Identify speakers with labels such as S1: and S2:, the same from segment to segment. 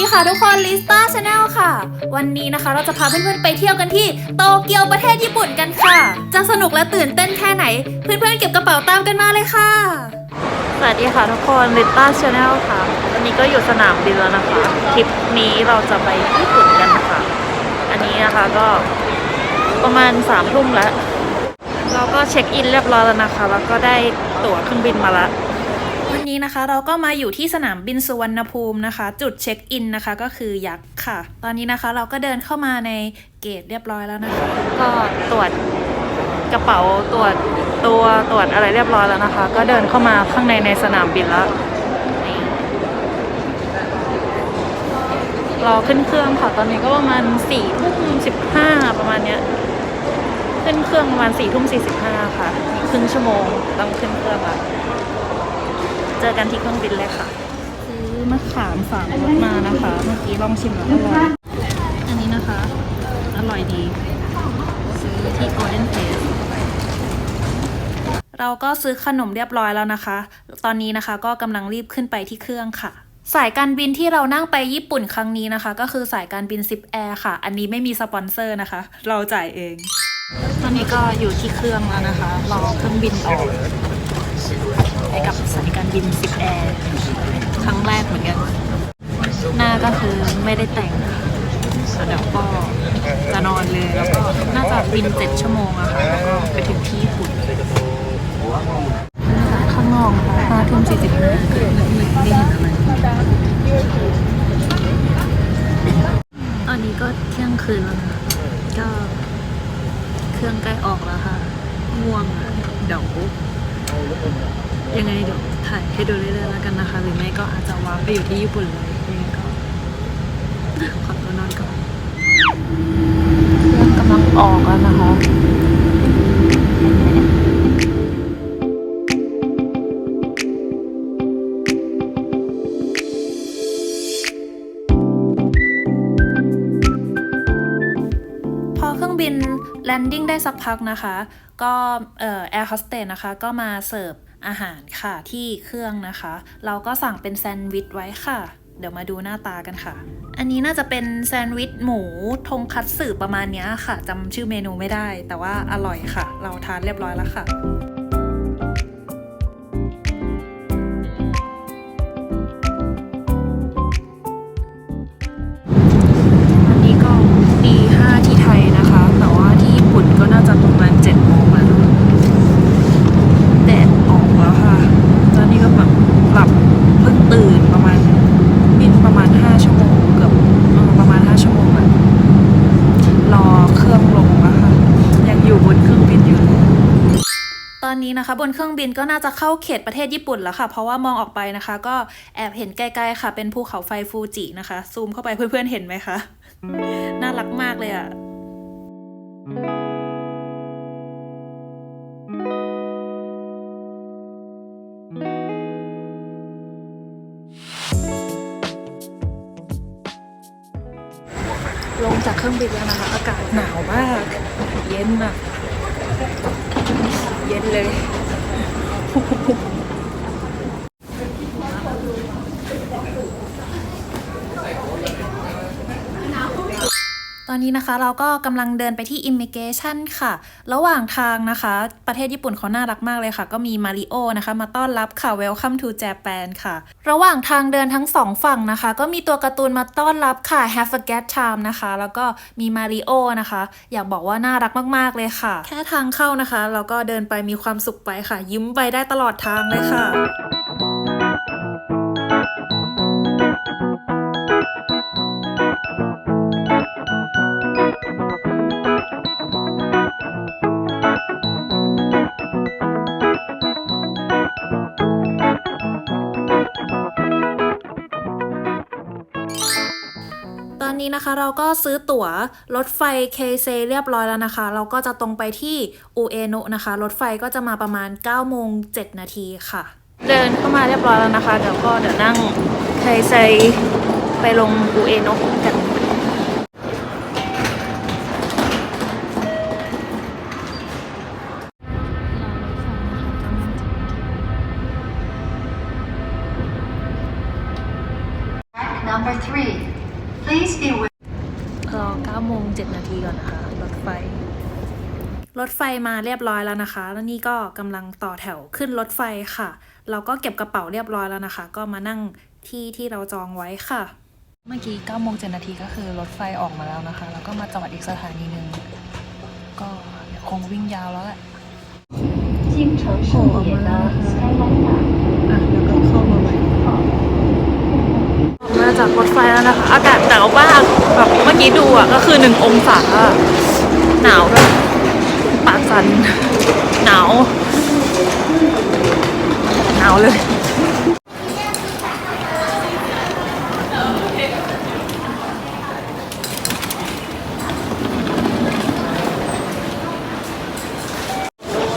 S1: ดีค่ะทุกคนลิสตาชาแนลค่ะ วันนี้นะคะเราจะพาเพื่อนๆไปเที่ยวกันที่โตเกียวประเทศญี่ปุ่นกันค่ะ จะสนุกและตื่นเต้นแค่ไหน เพื่อนๆเก็บกระเป๋าตามกันมาเลยค่ะ
S2: สวัสดีค่ะทุกคนลิต้าชาแนลค่ะวันนี้ก็อยู่สนามบินแล้วนะคะทริปนี้เราจะไปญี่ปุ่นกันค่ะ อันนี้นะคะก็ประมาณสามทุ่มแล้ว เราก็เช็คอินเรียบร้อยแล้วนะคะ แล้วก็ได้ตั๋วเครื่องบินมาละ
S1: วั นี้นะคะ เราก็มาอยู่ที่สนามบินสุวรรณภูมินะคะ จุดเช็คอินนะคะก็คือยักษ์ค่ะ ตอนนี้นะคะเราก็เดินเข้ามาในเกตเรียบร้อยแล้วนะคะ
S2: ก็ตรวจกระเป๋าตรวจตัวตรวจอะไรเรียบร้อยแล้วนะคะ ก็เดินเข้ามาข้างในในสนามบินแล้วรอขึ้นเครื่องค่ะ ตอนนี้ก็ประมาณสี่ทุ่มสิบห้าประมาณเนี้ย ขึ้นเครื่องประมาณสี่ทุ่มสี่สิบห้าค่ะอีกครึ่งชั่วโมงต้องขึ้นเครื่องละ เจอกันที่เครื่องบินเลยค่ะ ซื้อมะขามสามรสมานะคะ เมื่อกี้ลองชิมแล้วอร่อย อันนี้นะคะ อร่อยดี ซื้อที่ Golden Face
S1: เราก็ซื้อขนมเรียบร้อยแล้วนะคะ ตอนนี้นะคะก็กำลังรีบขึ้นไปที่เครื่องค่ะสายการบินที่เรานั่งไปญี่ปุ่นครั้งนี้นะคะ ก็คือสายการบินซิปแอร์ค่ะ อันนี้ไม่มีสปอนเซอร์นะคะ เราจ่ายเอง
S2: ตอนนี้ก็อยู่ที่เครื่องแล้วนะคะ รอเครื่องบินออก ไปกับสายการบินซิปแอร์ครั้งแรกเหมือนกัน หน้าก็คือไม่ได้แต่งค่ะเดี๋ยวก็จะนอนเลยแล้วก็น่าจะบินเจ็ดชั่วโมงอะค่ะแล้วก็ไปถึงที่ญี่ปุ่นข้างนอกค่ะห้าทุ่มสี่สิบห้าไม่เห็นอะไรตอนนี้ก็เที่ยงคืนแล้วนะก็เครื่องใกล้ออกแล้วค่ะง่วงเดี๋ยว ยังไงเดี๋ยวถ่ายให้ดูเรื่อยๆแล้วกันนะคะ หรือไม่ก็อาจจะวางไปอยู่ที่ญี่ปุ่นเลยยังไงก็ขอตัวนอนก่อนเครื่องกำลังออกแล้วนะคะ
S1: พอเครื่องบินแลนดิ้งได้สักพักนะคะ ก็แอร์โฮสเตสนะคะ ก็มาเสิร์ฟ อาหารค่ะที่เครื่องนะคะ เราก็สั่งเป็นแซนด์วิชไว้ค่ะ เดี๋ยวมาดูหน้าตากันค่ะ อันนี้น่าจะเป็นแซนด์วิชหมูทงคัตสึประมาณนี้ค่ะจำชื่อเมนูไม่ได้ แต่ว่าอร่อยค่ะ เราทานเรียบร้อยแล้วค่ะ
S2: นี้นะคะ บนเครื่องบิน
S1: ก็น่าจะเข้าเขตประเทศญี่ปุ่นแล้วค่ะ เพราะว่ามองออกไปนะคะ ก็แอบเห็นไกลๆค่ะ เป็นภูเขาไฟฟูจินะคะ ซูมเข้าไปเพื่อนๆเห็นไหมคะน่ารักมากเลยอะลงจากเครื่องบินแล้วนะคะ อากาศหนาวมาก เย็นอะ เย็นเลย ตอนนี้นะคะเราก็กำลังเดินไปที่ Immigration ค่ะ ระหว่างทางนะคะ ประเทศญี่ปุ่นเขาน่ารักมากเลยค่ะ ก็มีมาริโอนะคะ มาต้อนรับค่ะ Welcome to Japan ค่ะ ระหว่างทางเดินทั้งสองฝั่งนะคะ ก็มีตัวการ์ตูนมาต้อนรับค่ะ Have a good time นะคะ แล้วก็มีมาริโอนะคะ อยากบอกว่าน่ารักมาก ๆ เลยค่ะ แค่ทางเข้านะคะ เราก็เดินไปมีความสุขไปค่ะ ยิ้มไปได้ตลอดทางเลยค่ะ เราก็ซื้อตั๋วรถไฟเคเซเรียบร้อยแล้วนะคะ เราก็จะตรงไปที่อูเอโนะนะคะ รถไฟก็จะมาประมาณ9โมง7นาทีค่ะ
S2: เดินเข้ามาเรียบร้อยแล้วนะคะ เดี๋ยวก็เดี๋ยวนั่งเคเซไปลงอูเอโนะ รถไฟ
S1: มาเรียบร้อยแล้วนะคะ แล้วนี่ก็กำลังต่อแถวขึ้นรถไฟค่ะ เราก็เก็บกระเป๋าเรียบร้อยแล้วนะคะ ก็มานั่งที่ที่เราจองไว้ค่ะ
S2: เมื่อกี้9โมง7นาทีก็คือรถไฟออกมาแล้วนะคะ แล้วก็มาจอดอีกสถานีหนึ่ง ก็เดี๋ยวคงวิ่งยาวแล้วแหละ
S3: 京城盛野的 Skyline
S2: อ่ะแล้วก็เข้ามาใหม่มาจากรถไฟแล้วนะคะ อากาศหนาวมากแบบเมื่อกี้ดูอ่ะก็คือหนึ่งองศาหนาวด้วยปาก สันหนาวหนาวเลย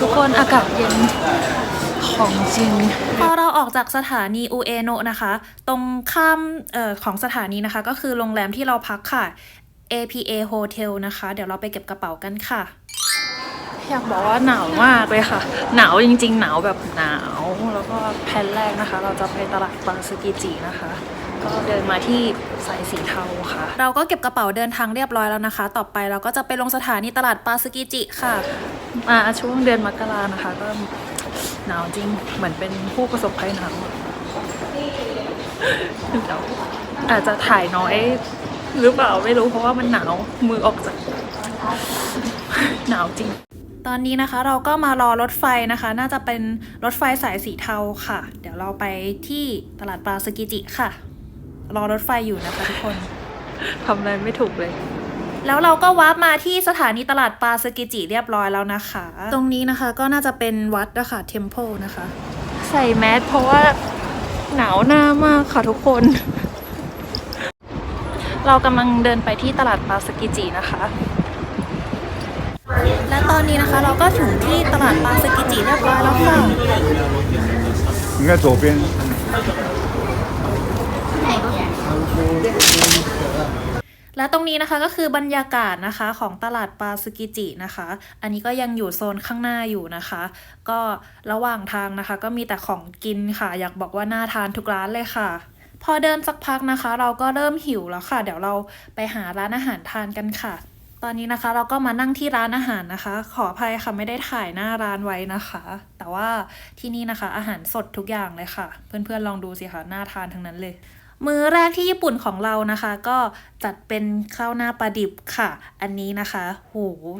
S2: ทุกคนอากาศเย็นของจริง
S1: พอเราออกจากสถานีอุเอโนะนะคะ ตรงข้ามออของสถานีนะคะ ก็คือโรงแรมที่เราพักค่ะ APA Hotel นะคะ เดี๋ยวเราไปเก็บกระเป๋ากันค่ะ
S2: อยากบอกว่าหนาวมากเลยค่ะ หนาวจริง ๆ หนาวแบบหนาว แล้วก็แผนแรกนะคะ เราจะไปตลาดบางสกิจินะคะ ก็เดินมาที่สายสีเทาค่ะ
S1: เราก็เก็บกระเป๋าเดินทางเรียบร้อยแล้วนะคะ ต่อไปเราก็จะไปลงสถานีตลาดปาซึกิจิค่ะ
S2: มาช่วงเดือนมกรานะคะ ก็หนาวจริงเหมือนเป็นผู้ประสบภัยหนาวอะเดี๋ยวอาจจะถ่ายน้อยหรือเปล่าไม่รู้เพราะว่ามันหนาวมือออกจาก หนาวจริง
S1: ตอนนี้นะคะเราก็มารอรถไฟนะคะ น่าจะเป็นรถไฟสายสีเทาค่ะ เดี๋ยวเราไปที่ตลาดปาซึกิจิค่ะ รอรถไฟอยู่นะคะทุกคน
S2: ทำอะไรไม่ถูกเลย
S1: แล้วเราก็วาร์ปมาที่สถานีตลาดปาซึกิจิเรียบร้อยแล้วนะคะ ตรงนี้นะคะก็น่าจะเป็นวัดนะคะเทมเพลนะคะ
S2: ใส่แมสเพราะว่าหนาวหน้ามากค่ะทุกคน เรากำลังเดินไปที่ตลาดปาสกิจินะคะ
S1: และตอนนี้นะคะเราก็ถึงที่ตลาดปาซึกิจิเรียบร้อยแล้วค่ะ
S4: 应该左边。
S1: และตรงนี้นะคะก็คือบรรยากาศนะคะของตลาดปาซึกิจินะคะ อันนี้ก็ยังอยู่โซนข้างหน้าอยู่นะคะ ก็ระหว่างทางนะคะ ก็มีแต่ของกินค่ะ อยากบอกว่าน่าทานทุกร้านเลยค่ะ พอเดินสักพักนะคะ เราก็เริ่มหิวแล้วค่ะ เดี๋ยวเราไปหาร้านอาหารทานกันค่ะ ตอนนี้นะคะเราก็มานั่งที่ร้านอาหารนะคะ ขออภัยค่ะไม่ได้ถ่ายหน้าร้านไว้นะคะ แต่ว่าที่นี่นะคะ อาหารสดทุกอย่างเลยค่ะ เพื่อนๆลองดูสิคะน่าทานทั้งนั้นเลย มื้อแรกที่ญี่ปุ่นของเรานะคะ ก็จัดเป็นข้าวหน้าปลาดิบค่ะ อันนี้นะคะโห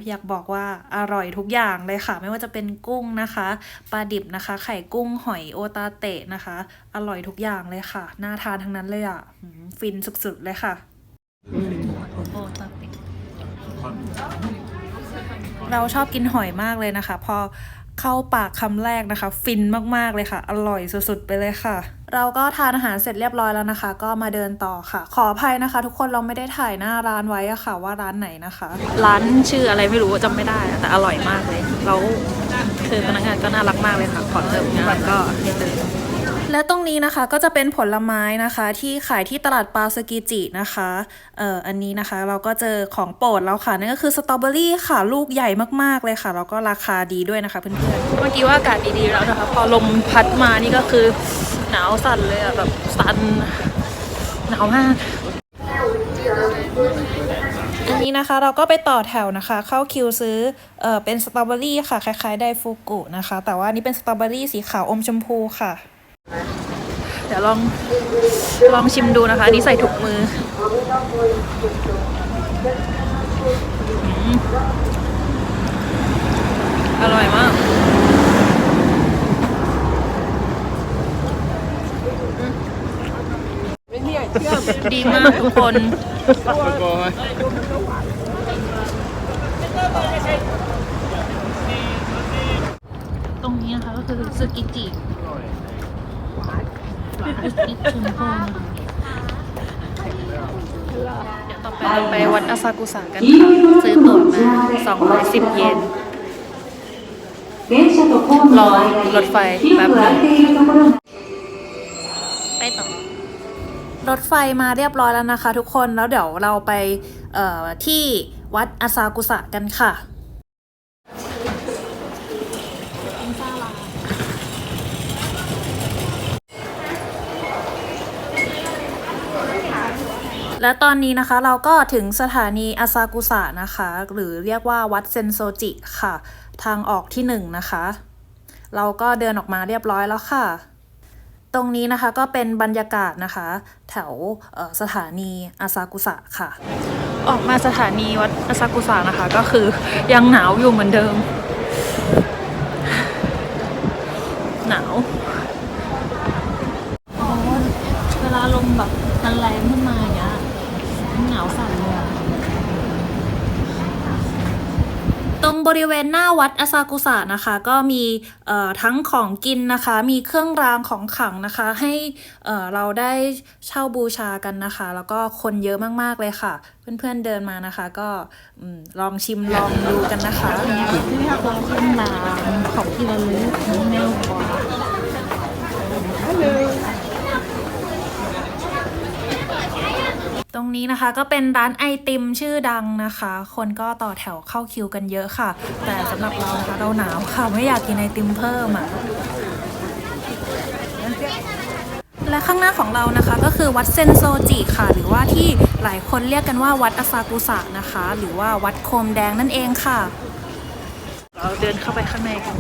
S1: อยากบอกว่าอร่อยทุกอย่างเลยค่ะ ไม่ว่าจะเป็นกุ้งนะคะปลาดิบนะคะ ไข่กุ้งหอยโอตาเตะนะคะ อร่อยทุกอย่างเลยค่ะน่าทานทั้งนั้นเลยอะหืมฟินสุดๆเลยค่ะ
S2: โอตา
S1: เราชอบกินหอยมากเลยนะคะ พอเข้าปากคำแรกนะคะ ฟินมากๆเลยค่ะ อร่อยสุดๆไปเลยค่ะ เราก็ทานอาหารเสร็จเรียบร้อยแล้วนะคะ ก็มาเดินต่อค่ะ ขออภัยนะคะ ทุกคนเราไม่ได้ถ่ายหน้าร้านไว้อะค่ะ ว่าร้านไหนนะคะ
S2: ร้านชื่ออะไรไม่รู้จำไม่ได้แต่อร่อยมากเลยแล้วคือพนักงานก็น่ารักมากเลยค่ะขอเติมงานก็ให้เติม
S1: และตรงนี้นะคะก็จะเป็นผลไม้นะคะที่ขายที่ตลาดปาสกิจินะคะเอ่ออันนี้นะคะเราก็เจอของโปรดแล้วค่ะนั่นก็คือสตรอเบอรี่ค่ะลูกใหญ่มากๆเลยค่ะ แล้วก็ราคาดีด้วยนะคะเพื่อนๆ
S2: เมื่อกี้ว่าอากาศดีๆแล้วนะคะพอลมพัดมานี่ก็คือหนาวสั่นเลยอะแบบสั่นหนาวมาก
S1: อันนี้นะคะเราก็ไปต่อแถวนะคะ เข้าคิวซื้อเอ่อเป็นสตรอเบอรี่ค่ะ คล้ายๆไดฟูกุนะคะ แต่ว่าอันนี้เป็นสตรอเบอรี่สีขาวอมชมพูค่ะ
S2: เดี๋ยวลองลองชิมดูนะคะอันนี้ใส่ถุงมือออร่อยมากดีมากทุกคนตรงนี้นะคะก็คือซึกิจิ เดี๋ยวต่อไปเราไปวัดอาซากุสะกันค่ะซื้อตั๋วมา210 เยนรอรถไฟแป๊บนึงไปต่อ
S1: รถไฟมาเรียบร้อยแล้วนะคะทุกคนแล้วเดี๋ยวเราไปที่วัดอาซากุสะกันค่ะ และตอนนี้นะคะเราก็ถึงสถานีอาซากุสะนะคะ หรือเรียกว่าวัดเซนโซจิค่ะ ทางออกที่หนึ่งนะคะ เราก็เดินออกมาเรียบร้อยแล้วค่ะ ตรงนี้นะคะก็เป็นบรรยากาศนะคะ แถวสถานีอาซากุสะค่ะ
S2: ออกมาสถานีวัดอาซากุสะนะคะ ก็คือยังหนาวอยู่เหมือนเดิม หนาวเวลาลมแบบมันแรงขึ้นมาอย่างเงี้ยหนาวสั่นเลยอะ
S1: ตรง บริเวณหน้าวัดอาซากุสะนะคะ ก็มีทั้งของกินนะคะ มีเครื่องรางของขลังนะคะ ให้เเราได้เช่าบูชากันนะคะ แล้วก็คนเยอะมากๆเลยค่ะ เพื่อนๆเดินมานะคะ ก็อลองชิมลองดูกันนะคะ
S2: เครื่องรางของที่ระลึกทั้งแมวกว่า
S1: ตรงนี้นะคะก็เป็นร้านไอติมชื่อดังนะคะ คนก็ต่อแถวเข้าคิวกันเยอะค่ะ แต่สำหรับเรานะคะเราหนาวค่ะ ไม่อยากกินไอติมเพิ่มอะและข้างหน้าของเรานะคะก็คือวัดเซนโซจิค่ะ หรือว่าที่หลายคนเรียกกันว่าวัดอาซากุสะนะคะ หรือว่าวัดโคมแดงนั่นเองค่ะ
S2: เราเดินเข้าไปข้างในกัน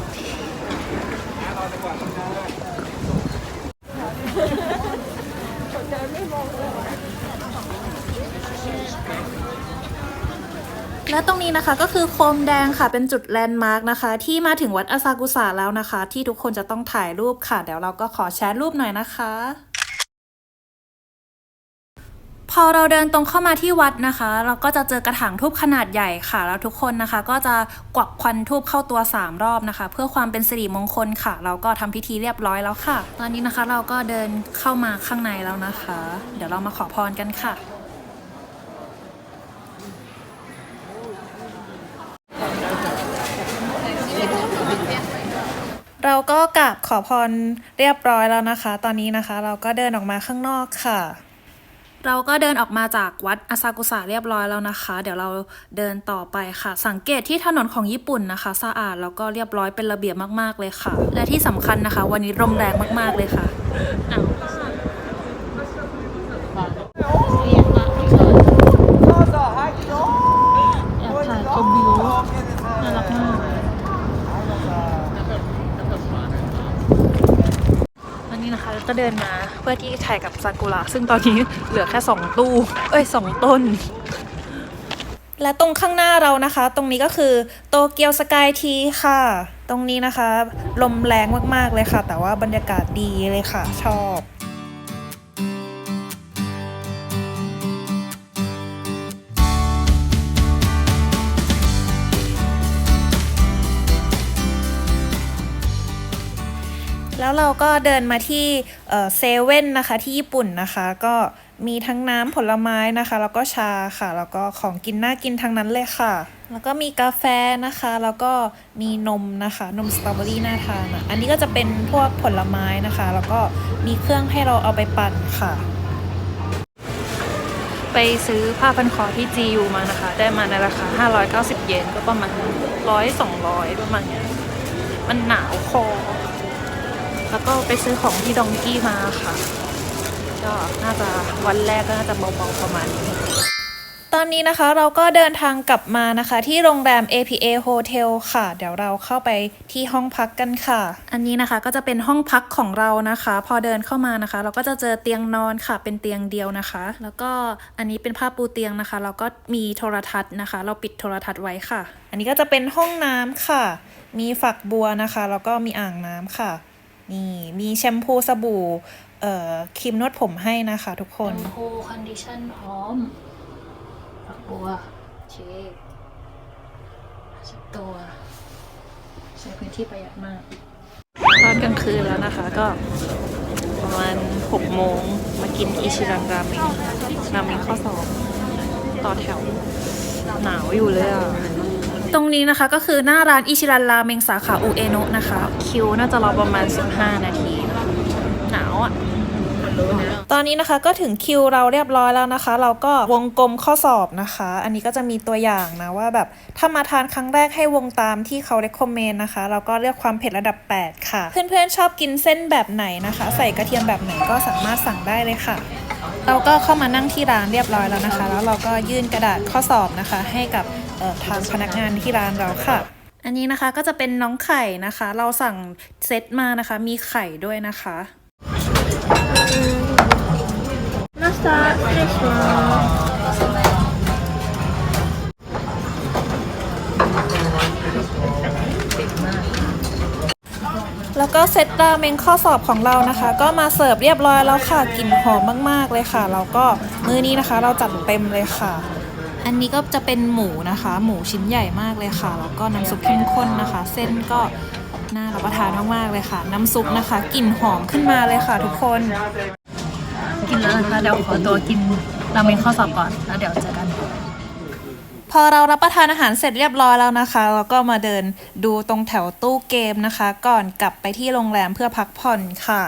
S1: และตรงนี้นะคะก็คือโคมแดงค่ะเป็นจุดแลนด์มาร์กนะคะ ที่มาถึงวัดอาซากุสะแล้วนะคะ ที่ทุกคนจะต้องถ่ายรูปค่ะ เดี๋ยวเราก็ขอแชร์รูปหน่อยนะคะพอเราเดินตรงเข้ามาที่วัดนะคะ เราก็จะเจอกระถางทูบขนาดใหญ่ค่ะ แล้วทุกคนนะคะ ก็จะกวักควันทูบเข้าตัว 3 รอบนะคะ เพื่อความเป็นสิริมงคลค่ะ เราก็ทำพิธีเรียบร้อยแล้วค่ะ ตอนนี้นะคะเราก็เดินเข้ามาข้างในแล้วนะคะ เดี๋ยวเรามาขอพรกันค่ะ เราก็กราบขอพรเรียบร้อยแล้วนะคะ ตอนนี้นะคะ เราก็เดินออกมาข้างนอกค่ะ เราก็เดินออกมาจากวัดอาซากุสะเรียบร้อยแล้วนะคะ เดี๋ยวเราเดินต่อไปค่ะ สังเกตที่ถนนของญี่ปุ่นนะคะ สะอาดแล้วก็เรียบร้อยเป็นระเบียบมากๆเลยค่ะ และที่สำคัญนะคะ วันนี้ลมแรงมากๆเลยค่ะ
S2: ก็เดินมาเพื่อที่ถ่ายกับซากุระซึ่งตอนนี้เหลือแค่สองตู้ เอ้ยสองต้น
S1: และตรงข้างหน้าเรานะคะ ตรงนี้ก็คือโตเกียวสกายทีค่ะ ตรงนี้นะคะ ลมแรงมากๆเลยค่ะ แต่ว่าบรรยากาศดีเลยค่ะ ชอบ เราก็เดินมาที่เซเว่นนะคะที่ญี่ปุ่นนะคะ ก็มีทั้งน้ำผลไม้นะคะ แล้วก็ชาค่ะ แล้วก็ของกินน่ากินทั้งนั้นเลยค่ะ แล้วก็มีกาแฟนะคะ แล้วก็มีนมนะคะ นมสตรอเบอรี่น่าทานอะอันนี้ก็จะเป็นพวกผลไม้นะคะ แล้วก็มีเครื่องให้เราเอาไปปั่นค่ะ
S2: ไปซื้อผ้าพันคอที่ GU มานะคะ ได้มาในราคา 590 เยนก็ประมาณ 100 200 ประมาณเนี้ยมันหนาวคอ แล้วก็ไปซื้อของที่ดองกี้มาค่ะ ก็น่าจะวันแรกก็น่าจะเบาๆประมาณนี้
S1: ตอนนี้นะคะเราก็เดินทางกลับมานะคะ ที่โรงแรม APA Hotel ค่ะ เดี๋ยวเราเข้าไปที่ห้องพักกันค่ะ อันนี้นะคะก็จะเป็นห้องพักของเรานะคะ พอเดินเข้ามานะคะ เราก็จะเจอเตียงนอนค่ะ เป็นเตียงเดียวนะคะ แล้วก็อันนี้เป็นผ้าปูเตียงนะคะ แล้วก็มีโทรทัศน์นะคะ เราปิดโทรทัศน์ไว้ค่ะ อันนี้ก็จะเป็นห้องน้ำค่ะ มีฝักบัวนะคะแล้วก็มีอ่างน้ำค่ะ นี่มีแชมพูสบู่เอ่อครีมนวดผมให้นะคะทุกคน
S2: โคคอนดิชั่นพร้อมฝักบัวเชคเช็ดตัว ใช้พื้นที่ประหยัดมากตอนกลางคืนแล้วนะคะก็ประมาณ6โมงมากินอิชิรังราเมงราเมงข้อสอบต่อแถวหนาวอยู่เลยอะ
S1: ตรงนี้นะคะก็คือหน้าร้านอิชิรันราเมงสาขาอุเอโนะนะคะ
S2: คิวน่าจะรอประมาณ 15 นาที หนาวอะ
S1: ตอนนี้นะคะก็ถึงคิวเราเรียบร้อยแล้วนะคะ เราก็วงกลมข้อสอบนะคะ อันนี้ก็จะมีตัวอย่างนะว่าแบบถ้ามาทานครั้งแรกให้วงตามที่เขา recommend นะคะ เราก็เลือกความเผ็ดระดับ 8 ค่ะ เพื่อนๆชอบกินเส้นแบบไหนนะคะ ใส่กระเทียมแบบไหนก็สามารถสั่งได้เลยค่ะ เราก็เข้ามานั่งที่ร้านเรียบร้อยแล้วนะคะ แล้วเราก็ยื่นกระดาษข้อสอบนะคะ ให้กับทางพนักงานที่ร้านเราค่ะ อันนี้นะคะก็จะเป็นน้องไข่นะคะ เราสั่งเซตมานะคะ มีไข่ด้วยนะคะ
S3: มาสเตอร์
S1: เรส ก็เซตราเมงข้อสอบของเรานะคะ ก็มาเสิร์ฟเรียบร้อยแล้วค่ะกลิ่นหอมมากๆเลยค่ะแล้วก็มื้อนี้นะคะ เราจัดเต็มเลยค่ะ อันนี้ก็จะเป็นหมูนะคะ หมูชิ้นใหญ่มากเลยค่ะแล้วก็น้ำซุปเข้มข้นนะคะ เส้นก็น่ารับประทานมากๆเลยค่ะ น้ำซุปนะคะกลิ่นหอมขึ้นมาเลยค่ะ ทุกคน
S2: กินแล้วนะคะเดี๋ยวขอตัวกินราเมงข้อสอบก่อนแล้วเดี๋ยวเจอกัน
S1: อเรารับประทานอาหารเสร็จเรียบร้อยแล้วนะคะ เราก็มาเดินดูตรงแถวตู้เกมนะคะ ก่อนกลับไปที่โรงแรมเพื่อพักผ่อนค่ะ